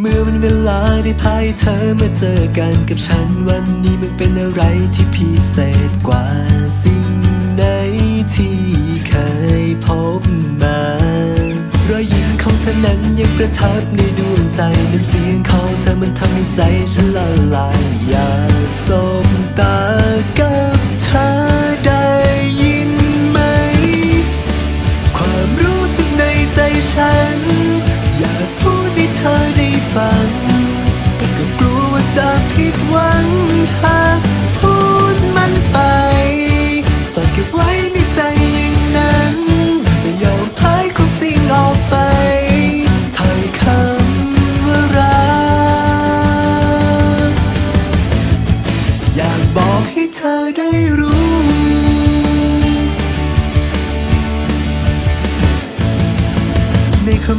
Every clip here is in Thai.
เมื่อวันเวลาได้พาให้เธอมาเจอกันกับฉันวันนี้มันเป็นอะไรที่พิเศษกว่าสิ่งไหนที่เคยพบมารอยยิ้มของเธอนั้นยังประทับในดวงใจน้ำเสียงของเธอมันทำให้ใจฉันละลายอยากสบตา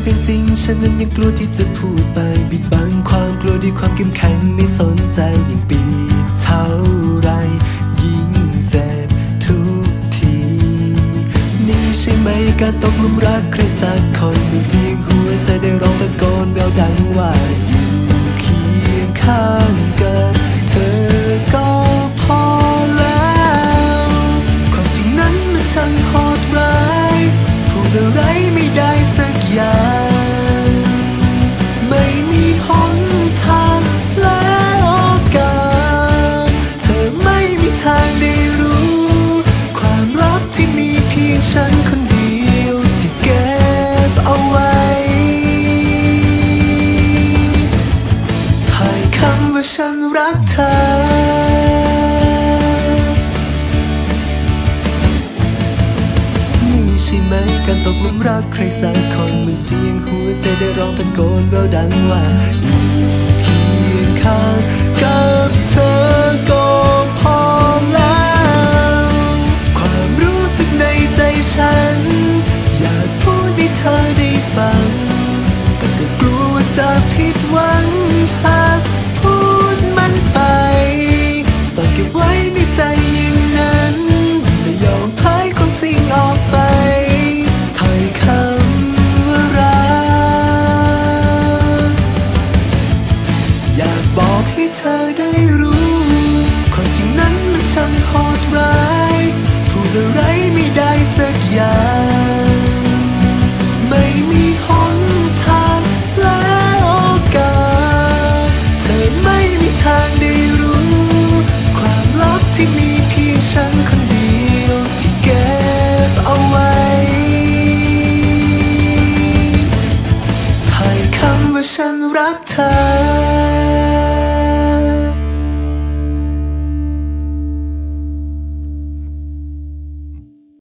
เป็นจริง ฉันนั้นยังกลัวที่จะพูดไปปิดบังความกลัวด้วยความเข้มแข็งไม่สนใจยิ่งปีเท่าไร ยิ่งเจ็บทุกที นี่ใช่ไหมการตกลุมรักใครสักคนมีเสียงหัวใจได้ร้องตะโกนแววดังว่า ฉันรักเธอใช่ไหมการตกหลุมรักใครสักคนเหมือนเสียงหัวใจได้ร้องตะโกนแววดังว่าอยู่เคียงข้างกับเธอ คนเดียวที่เก็บเอาไว้ถ่ายคำว่าฉันรักเธอ